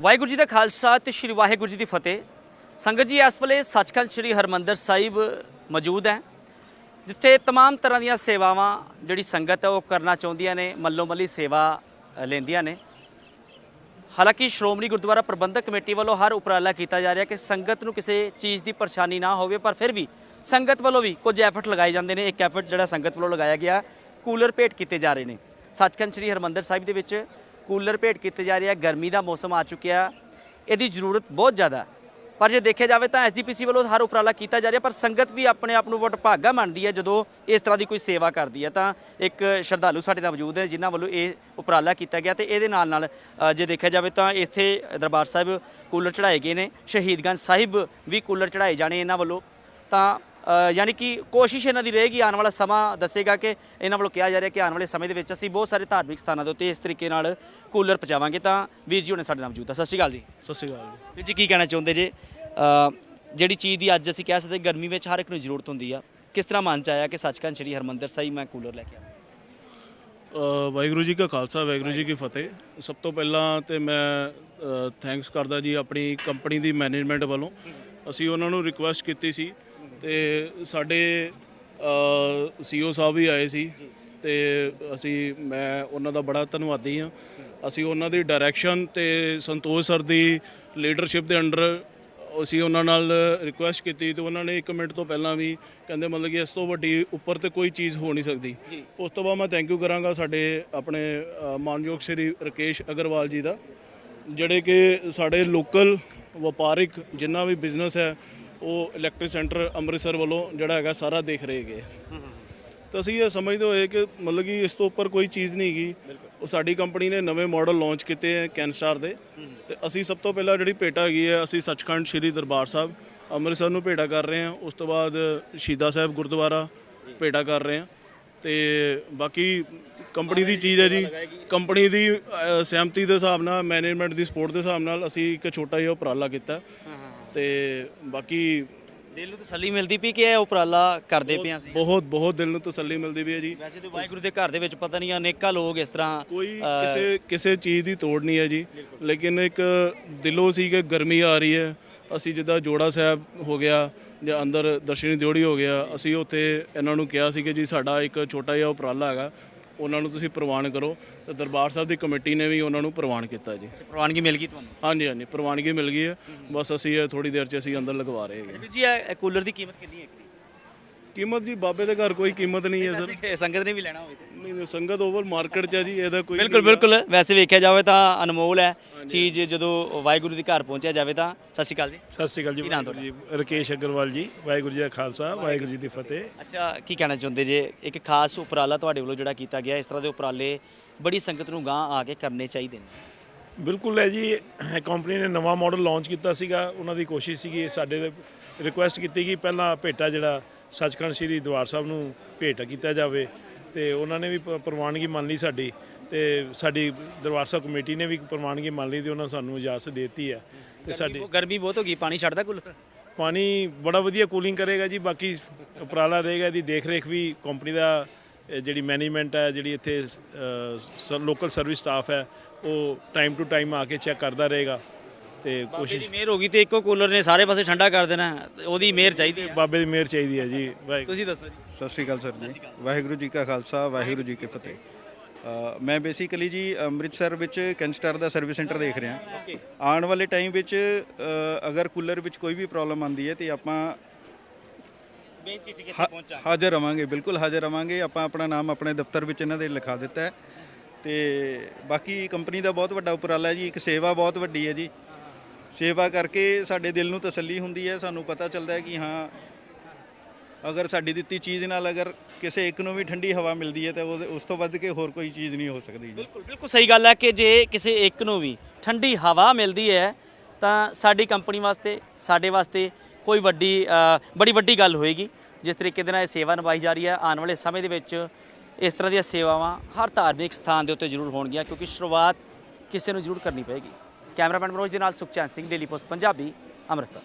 ਵਾਹਿਗੁਰੂ ਜੀ ਦਾ ਖਾਲਸਾ ਤੇ ਸ੍ਰੀ ਵਾਹਿਗੁਰੂ ਜੀ ਦੀ ਫਤਿਹ ਸੰਗਤ ਜੀ ਇਸ ਵੇਲੇ ਸੱਚਖੰਡ ਸ੍ਰੀ ਹਰਮੰਦਰ ਸਾਹਿਬ ਮੌਜੂਦ ਹੈ ਜਿੱਥੇ तमाम ਤਰ੍ਹਾਂ ਦੀਆਂ ਸੇਵਾਵਾਂ ਜਿਹੜੀ ਸੰਗਤ ਹੈ ਉਹ ਕਰਨਾ ਚਾਹੁੰਦੀਆਂ ਨੇ ਮੱਲੋ ਮੱਲੀ ਸੇਵਾ ਅ, ਲੈਂਦੀਆਂ ਨੇ ਹਾਲਾਂਕਿ ਸ਼੍ਰੋਮਣੀ ਗੁਰਦੁਆਰਾ ਪ੍ਰਬੰਧਕ ਕਮੇਟੀ ਵੱਲੋਂ ਹਰ ਉਪਰਾਲਾ ਕੀਤਾ ਜਾ ਰਿਹਾ ਕਿ ਸੰਗਤ ਨੂੰ ਕਿਸੇ ਚੀਜ਼ ਦੀ ਪਰੇਸ਼ਾਨੀ ਨਾ ਹੋਵੇ ਪਰ ਫਿਰ ਵੀ ਸੰਗਤ ਵੱਲੋਂ ਵੀ ਕੁਝ ਐਫਰਟ ਲਗਾਏ ਜਾਂਦੇ ਨੇ ਇੱਕ ਐਫਰਟ ਜਿਹੜਾ ਸੰਗਤ ਵੱਲੋਂ ਲਗਾਇਆ ਗਿਆ ਕੂਲਰ ਭੇਟ ਕੀਤੇ ਜਾ ਰਹੇ ਨੇ ਸੱਚਖੰਡ ਸ੍ਰੀ ਹਰਮੰਦਰ ਸਾਹਿਬ ਦੇ ਵਿੱਚ ਕੂਲਰ ਭੇਟ ਕੀਤੇ ਜਾ ਰਹੇ ਆ, ਗਰਮੀ ਦਾ ਮੌਸਮ ਆ ਚੁੱਕਿਆ ਇਹਦੀ ਜ਼ਰੂਰਤ ਬਹੁਤ ਜ਼ਿਆਦਾ ਪਰ ਜੇ ਦੇਖਿਆ ਜਾਵੇ ਤਾਂ ਐਸਜੀਪੀਸੀ ਵੱਲੋਂ ਹਰ ਉਪਰਾਲਾ ਕੀਤਾ ਜਾ ਰਿਹਾ, ਪਰ ਸੰਗਤ ਵੀ ਆਪਣੇ ਆਪ ਨੂੰ ਬਹੁਤ ਭਾਗਾ ਮੰਨਦੀ ਹੈ ਜਦੋਂ ਇਸ ਤਰ੍ਹਾਂ ਦੀ ਕੋਈ ਸੇਵਾ ਕਰਦੀ ਹੈ, ਤਾਂ ਇੱਕ ਸ਼ਰਧਾਲੂ ਸਾਡੇ ਨਾਲ ਮੌਜੂਦ ਹੈ, ਜਿਨ੍ਹਾਂ ਵੱਲੋਂ ਇਹ ਉਪਰਾਲਾ ਕੀਤਾ ਗਿਆ ਤੇ ਇਹਦੇ ਨਾਲ ਨਾਲ ਜੇ ਦੇਖਿਆ ਜਾਵੇ ਤਾਂ ਇੱਥੇ ਦਰਬਾਰ ਸਾਹਿਬ ਕੂਲਰ ਚੜਾਏ ਗਏ ਨੇ, ਸ਼ਹੀਦਗੰਜ ਸਾਹਿਬ ਵੀ ਕੂਲਰ ਚੜਾਏ ਜਾਣੇ ਇਹਨਾਂ ਵੱਲੋਂ, ਤਾਂ ਯਾਨੀ ਕਿ ਕੋਸ਼ਿਸ਼ ਇਹਨਾਂ ਦੀ ਰਹੇਗੀ ਆਉਣ ਵਾਲਾ ਸਮਾਂ ਦੱਸੇਗਾ ਕਿ ਇਹਨਾਂ ਵੱਲੋਂ ਕਿਹਾ ਜਾ ਰਿਹਾ ਕਿ ਆਉਣ ਵਾਲੇ ਸਮੇਂ ਦੇ ਵਿੱਚ ਅਸੀਂ ਬਹੁਤ ਸਾਰੇ ਧਾਰਮਿਕ ਸਥਾਨਾਂ ਦੇ ਉੱਤੇ ਇਸ ਤਰੀਕੇ ਨਾਲ ਕੂਲਰ ਪਹੁੰਚਾਵਾਂਗੇ ਤਾਂ ਵੀਰ ਜੀ ਹੁਣੇ ਸਾਡੇ ਨਾਲ ਮੌਜੂਦ ਹੈ ਸਤਿ ਸ਼੍ਰੀ ਅਕਾਲ ਜੀ। ਸਤਿ ਸ਼੍ਰੀ ਅਕਾਲ ਜੀ। ਵੀਰ ਜੀ ਕੀ ਕਹਿਣਾ ਚਾਹੁੰਦੇ ਜੇ? ਜਿਹੜੀ ਚੀਜ਼ ਦੀ ਅੱਜ ਅਸੀਂ ਕਹਿ ਸਕਦੇ ਗਰਮੀ ਵਿੱਚ ਹਰ ਇੱਕ ਨੂੰ ਜ਼ਰੂਰਤ ਹੁੰਦੀ ਆ ਕਿਸ ਤਰ੍ਹਾਂ ਮਨ ਚ ਆਇਆ ਕਿ ਸੱਚਖੰਡ ਸ੍ਰੀ ਹਰਮੰਦਰ ਸਾਹਿਬ ਮੈਂ ਕੂਲਰ ਲੈ ਕੇ ਆਵਾਂ? ਅ, ਵਾਹਿਗੁਰੂ ਜੀ ਕਾ ਖਾਲਸਾ ਵਾਹਿਗੁਰੂ ਜੀ ਕੀ ਫਤਿਹ। ਸਭ ਤੋਂ ਪਹਿਲਾਂ ਤੇ ਮੈਂ ਥੈਂਕਸ ਕਰਦਾ ਜੀ ਆਪਣੀ ਕੰਪਨੀ ਦੀ ਮੈਨੇਜਮੈਂਟ ਵੱਲੋਂ। ਅਸੀਂ ਉਹਨਾਂ ਨੂੰ ਰਿਕੁਐਸਟ ਕੀਤੀ ਸੀ ਤੇ ਸਾਡੇ ਸੀਓ ਸਾਹਿਬ ਵੀ ਆਏ ਸੀ ਤੇ ਅਸੀਂ ਮੈਂ ਉਹਨਾਂ ਦਾ ਬੜਾ ਧੰਨਵਾਦੀ ਹਾਂ। ਅਸੀਂ ਉਹਨਾਂ ਦੀ ਡਾਇਰੈਕਸ਼ਨ ਤੇ ਸੰਤੋਸ਼ ਸਰ ਦੀ ਲੀਡਰਸ਼ਿਪ ਦੇ ਅੰਡਰ ਅਸੀਂ ਉਹਨਾਂ ਨਾਲ ਰਿਕੁਐਸਟ ਕੀਤੀ ਤੇ ਉਹਨਾਂ ਨੇ 1 ਮਿੰਟ ਤੋਂ ਪਹਿਲਾਂ ਵੀ ਕਹਿੰਦੇ ਮਤਲਬ ਕਿ ਇਸ ਤੋਂ ਵੱਡੀ ਉੱਪਰ ਤੇ ਕੋਈ ਚੀਜ਼ ਹੋ ਨਹੀਂ ਸਕਦੀ। ਉਸ ਤੋਂ ਬਾਅਦ ਮੈਂ ਥੈਂਕ ਯੂ ਕਰਾਂਗਾ ਸਾਡੇ ਆਪਣੇ ਮਾਨਯੋਗ ਸ਼੍ਰੀ ਰਕੇਸ਼ ਅਗਰਵਾਲ ਜੀ ਦਾ ਜਿਹੜੇ ਕਿ ਸਾਡੇ ਲੋਕਲ ਵਪਾਰਿਕ ਜਿੰਨਾ ਵੀ ਬਿਜ਼ਨਸ ਹੈ ਉਹ ਇਲੈਕਟ੍ਰਿਕ ਸੈਂਟਰ ਅੰਮ੍ਰਿਤਸਰ ਵੱਲੋਂ ਜਿਹੜਾ ਹੈਗਾ ਸਾਰਾ ਦੇਖ ਰਹੇ ਹੈਗੇ ਤਾਂ ਅਸੀਂ ਇਹ ਸਮਝਦੇ ਹੋਏ ਕਿ ਮਤਲਬ ਕਿ ਇਸ ਤੋਂ ਉੱਪਰ ਕੋਈ ਚੀਜ਼ ਨਹੀਂ ਹੈਗੀ। ਉਹ ਸਾਡੀ ਕੰਪਨੀ ਨੇ ਨਵੇਂ ਮਾਡਲ ਲਾਂਚ ਕੀਤੇ ਹੈ ਕੈਨਸਟਾਰ ਦੇ। ਤੇ ਅਸੀਂ ਸਭ ਤੋਂ ਪਹਿਲਾਂ ਜਿਹੜੀ ਭੇਟਾ ਹੈਗੀ ਹੈ ਅਸੀਂ ਸੱਚਖੰਡ ਸ੍ਰੀ ਦਰਬਾਰ ਸਾਹਿਬ ਅੰਮ੍ਰਿਤਸਰ ਨੂੰ ਭੇਟਾ ਕਰ ਰਹੇ ਹਾਂ। ਉਸ ਤੋਂ ਬਾਅਦ ਸ਼ਹੀਦਾ ਸਾਹਿਬ ਗੁਰਦੁਆਰਾ ਭੇਟਾ ਕਰ ਰਹੇ ਹਾਂ। ਤੇ ਬਾਕੀ ਕੰਪਨੀ ਦੀ ਚੀਜ਼ ਹੈ ਜੀ। ਕੰਪਨੀ ਦੀ ਸਹਿਮਤੀ ਦੇ ਹਿਸਾਬ ਨਾਲ ਮੈਨੇਜਮੈਂਟ ਦੀ ਸਪੋਰਟ ਦੇ ਹਿਸਾਬ ਨਾਲ ਅਸੀਂ ਇੱਕ ਛੋਟਾ ਜਿਹਾ ਉਪਰਾਲਾ ਕੀਤਾ। ਤੇ ਬਾਕੀ ਦਿਲ ਨੂੰ ਤਸੱਲੀ ਮਿਲਦੀ ਪਈ ਕਿ ਇਹ ਉਪਰਾਲਾ ਕਰਦੇ ਪਏ ਅਸੀਂ? ਬਹੁਤ ਬਹੁਤ ਦਿਲ ਨੂੰ ਤਸੱਲੀ ਮਿਲਦੀ ਵੀ ਹੈ ਜੀ। ਵੈਸੇ ਤਾਂ ਵਾਹਿਗੁਰੂ ਦੇ ਘਰ ਦੇ ਵਿੱਚ ਪਤਾ ਨਹੀਂ ਅਨੇਕਾਂ ਲੋਕ ਇਸ ਤਰ੍ਹਾਂ ਕੋਈ ਕਿਸੇ ਕਿਸੇ ਚੀਜ਼ ਦੀ ਤੋੜ ਨਹੀਂ ਹੈ ਜੀ। ਲੇਕਿਨ ਇੱਕ ਦਿਲੋਂ ਸੀ ਕਿ ਗਰਮੀ ਆ ਰਹੀ ਹੈ। ਅਸੀਂ ਜਿੱਦਾਂ ਜੋੜਾ ਸਾਹਿਬ ਹੋ ਗਿਆ ਜਾਂ ਅੰਦਰ ਦਰਸ਼ਨੀ ਦਿਓੜੀ ਹੋ ਗਿਆ ਅਸੀਂ ਉੱਥੇ ਇਹਨਾਂ ਨੂੰ ਕਿਹਾ ਸੀ ਕਿ ਜੀ ਸਾਡਾ ਇੱਕ ਛੋਟਾ ਜਿਹਾ ਉਪਰਾਲਾ ਹੈਗਾ। ਉਹਨਾਂ ਨੂੰ ਤੁਸੀਂ ਪ੍ਰਵਾਨ ਕਰੋ। ਤੇ ਦਰਬਾਰ ਸਾਹਿਬ ਦੀ ਕਮੇਟੀ ਨੇ ਵੀ ਉਹਨਾਂ ਨੂੰ ਪ੍ਰਵਾਨ ਕੀਤਾ ਜੀ। ਪ੍ਰਵਾਨਗੀ ਮਿਲ ਗਈ ਤੁਹਾਨੂੰ? ਹਾਂਜੀ ਹਾਂਜੀ ਪ੍ਰਵਾਨਗੀ ਮਿਲ ਗਈ ਹੈ। ਬਸ ਅਸੀਂ ਇਹ ਥੋੜੀ ਦੇਰ 'ਚ ਅਸੀਂ ਅੰਦਰ ਲਗਵਾ ਰਹੇ ਹਾਂ ਜੀ। ਇਹ ਕੂਲਰ ਦੀ ਕੀਮਤ ਕਿੰਨੀ ਹੈ ਕੀਮਤ ਜੀ ਬਾਬੇ ਦੇ ਘਰ ਕੋਈ ਕੀਮਤ ਨਹੀਂ ਹੈ ਸਰ। ਵੈਸੇ ਸੰਗਤ ਨੇ ਵੀ ਲੈਣਾ ਹੋਵੇ ਤੇ। ਨਹੀਂ ਨਹੀਂ, ਸੰਗਤ ਓਵਰ ਮਾਰਕੀਟ 'ਚ ਹੈ ਜੀ ਇਹਦਾ ਕੋਈ ਬਿਲਕੁਲ ਬਿਲਕੁਲ। ਵੈਸੇ ਵੇਖਿਆ ਜਾਵੇ ਤਾਂ ਅਨਮੋਲ ਹੈ। ਚੀਜ਼ ਜਦੋਂ ਵਾਹਿਗੁਰੂ ਦੇ ਘਰ ਪਹੁੰਚਿਆ ਜਾਵੇ ਤਾਂ ਸਤਿ ਸ਼੍ਰੀ ਅਕਾਲ ਜੀ। ਸਤਿ ਸ਼੍ਰੀ ਅਕਾਲ ਜੀ ਵਾਹਿਗੁਰੂ ਜੀ ਰਕੇਸ਼ ਅਗਰਵਾਲ ਜੀ ਵਾਹਿਗੁਰੂ ਜੀ ਦਾ ਖਾਲਸਾ ਵਾਹਿਗੁਰੂ ਜੀ ਦੀ ਫਤਿਹ। ਅੱਛਾ ਕੀ ਕਹਿਣਾ ਚਾਹੁੰਦੇ ਜੇ? ਇੱਕ ਖਾਸ ਉਪਰਾਲਾ ਤੁਹਾਡੇ ਵੱਲੋਂ ਜਿਹੜਾ ਕੀਤਾ ਗਿਆ ਇਸ ਤਰ੍ਹਾਂ ਦੇ ਉਪਰਾਲੇ ਬੜੀ ਸੰਗਤ ਨੂੰ ਗਾਂ ਆ ਕੇ ਕਰਨੇ ਚਾਹੀਦੇ ਨੇ। ਬਿਲਕੁਲ ਹੈ ਜੀ ਕੰਪਨੀ ਨੇ ਨਵਾਂ ਮਾਡਲ ਲਾਂਚ ਕੀਤਾ ਸੀਗਾ ਉਹਨਾਂ ਦੀ ਕੋਸ਼ਿਸ਼ ਸੀਗੀ ਸਾਡੇ ਰਿਕੁਐਸਟ ਕੀਤੀ ਕਿ ਪਹਿਲਾਂ ਭੇਟਾ ਜਿਹੜਾ ਸੱਚਖੰਡ ਸ੍ਰੀ ਦਰਬਾਰ ਸਾਹਿਬ ਨੂੰ ਭੇਟ ਕੀਤਾ ਜਾਵੇ ਤੇ ਉਹਨਾਂ ਨੇ ਵੀ ਪ੍ਰਵਾਨਗੀ ਮੰਨ ਲਈ ਸਾਡੀ ਤੇ ਸਾਡੀ ਦਰਬਾਰ ਸਾਹਿਬ ਕਮੇਟੀ ਨੇ ਵੀ ਪ੍ਰਵਾਨਗੀ ਮੰਨ ਲਈ ਤੇ ਉਹਨਾਂ ਸਾਨੂੰ ਇਜਾਜ਼ਤ ਦਿੱਤੀ ਹੈ ਤੇ ਸਾਡੀ ਗਰਮੀ- ਬਹੁਤ ਹੋ ਗਈ ਪਾਣੀ ਛੱਡਦਾ ਕੂਲਰ? ਪਾਣੀ ਬੜਾ ਵਧੀਆ ਕੂਲਿੰਗ ਕਰੇਗਾ ਜੀ ਬਾਕੀ ਉਪਰਾਲਾ ਰਹੇਗਾ ਇਹਦੀ ਦੇਖ ਰੇਖ ਵੀ ਕੰਪਨੀ ਦਾ ਜਿਹੜੀ ਮੈਨੇਜਮੈਂਟ ਹੈ ਜਿਹੜੀ ਇੱਥੇ ਲੋਕਲ ਸਰਵਿਸ ਸਟਾਫ ਹੈ ਉਹ ਟਾਈਮ ਟੂ ਟਾਈਮ ਆ ਕੇ ਚੈੱਕ ਕਰਦਾ ਰਹੇਗਾ। ਤੇ ਬਾਬੇ ਕੋਸ਼ਿਸ਼ ਦੀ ਮਿਹਰ ਹੋ ਗਈ ਤੇ ਇੱਕੋ ਕੂਲਰ ਨੇ ਸਾਰੇ ਪਾਸੇ ਠੰਡਾ ਕਰ ਦੇਣਾ ਹੈ। ਉਹਦੀ ਮਿਹਰ ਚਾਹੀਦੀ ਹੈ। ਬਾਬੇ ਦੀ ਮਿਹਰ ਚਾਹੀਦੀ ਹੈ ਜੀ ਵਾਹਿਗੁਰੂ। ਤੁਸੀਂ ਦੱਸੋ ਜੀ। ਸਤਿ ਸ਼੍ਰੀ ਅਕਾਲ ਸਰ ਜੀ। ਵਾਹਿਗੁਰੂ ਜੀ ਕਾ ਖਾਲਸਾ ਵਾਹਿਗੁਰੂ ਜੀ ਕੀ ਫਤਿਹ। ਅ, ਮੈਂ ਬੇਸਿਕਲੀ ਜੀ ਅੰਮ੍ਰਿਤਸਰ ਵਿੱਚ ਕੈਨਸਟਾਰ ਦਾ ਸਰਵਿਸ ਸੈਂਟਰ ਦੇਖ ਰਿਹਾ। ਆਉਣ ਵਾਲੇ ਟਾਈਮ ਵਿੱਚ ਅ, ਅਗਰ ਕੂਲਰ ਵਿੱਚ ਕੋਈ ਵੀ ਪ੍ਰੋਬਲਮ ਆਉਂਦੀ ਹੈ ਤੇ ਆਪਾਂ ਕਿੱਥੇ ਪਹੁੰਚਾ ਹਾਜ਼ਰ ਰਵਾਂਗੇ ਬਿਲਕੁਲ ਹਾਜ਼ਰ ਰਵਾਂਗੇ। ਆਪਾਂ ਆਪਣਾ ਨਾਮ ਆਪਣੇ ਦਫ਼ਤਰ ਵਿੱਚ ਇਹਨਾਂ ਦੇ ਲਿਖਾ ਦਿੱਤਾ ਹੈ। ਤੇ ਬਾਕੀ ਕੰਪਨੀ ਦਾ ਬਹੁਤ ਵੱਡਾ ਉਪਰਾਲਾ ਹੈ ਜੀ ਇੱਕ ਸੇਵਾ ਬਹੁਤ ਵੱਡੀ ਹੈ ਜੀ। ਸੇਵਾ ਕਰਕੇ ਸਾਡੇ ਦਿਲ ਨੂੰ ਤਸੱਲੀ ਹੁੰਦੀ ਹੈ, ਸਾਨੂੰ ਪਤਾ ਚੱਲਦਾ ਹੈ ਕਿ ਹਾਂ, ਅਗਰ ਸਾਡੀ ਦਿੱਤੀ ਚੀਜ਼ ਨਾਲ ਅਗਰ ਕਿਸੇ ਇੱਕ ਨੂੰ ਵੀ ਠੰਡੀ ਹਵਾ ਮਿਲਦੀ ਹੈ, ਤਾਂ ਉਹ ਉਸ ਤੋਂ ਵੱਧ ਕੇ ਹੋਰ ਕੋਈ ਚੀਜ਼ ਨਹੀਂ ਹੋ ਸਕਦੀ ਜੀ। ਬਿਲਕੁਲ ਬਿਲਕੁਲ ਸਹੀ ਗੱਲ ਹੈ ਕਿ ਜੇ ਕਿਸੇ ਇੱਕ ਨੂੰ ਵੀ ਠੰਡੀ ਹਵਾ ਮਿਲਦੀ ਹੈ, ਤਾਂ ਸਾਡੀ ਕੰਪਨੀ ਵਾਸਤੇ, ਸਾਡੇ ਵਾਸਤੇ ਕੋਈ ਵੱਡੀ ਬੜੀ ਵੱਡੀ ਗੱਲ ਹੋਏਗੀ। ਜਿਸ ਤਰੀਕੇ ਦੇ ਨਾਲ ਇਹ ਸੇਵਾ ਨਿਭਾਈ ਜਾ ਰਹੀ ਹੈ, ਆਉਣ ਵਾਲੇ ਸਮੇਂ ਦੇ ਵਿੱਚ ਇਸ ਤਰ੍ਹਾਂ ਦੀਆਂ ਸੇਵਾਵਾਂ ਹਰ ਧਾਰਮਿਕ ਸਥਾਨ ਦੇ ਉੱਤੇ ਜ਼ਰੂਰ ਹੋਣਗੀਆਂ, ਕਿਉਂਕਿ ਸ਼ੁਰੂਆਤ ਕਿਸੇ ਨੂੰ ਜ਼ਰੂਰ ਕਰਨੀ ਪਏਗੀ। ਕੈਮਰਾਮੈਨ ਮਨੋਜ ਦੇ ਨਾਲ ਸੁਖਚੈਨ ਸਿੰਘ ਡੇਲੀ ਪੋਸਟ ਪੰਜਾਬੀ ਅੰਮ੍ਰਿਤਸਰ।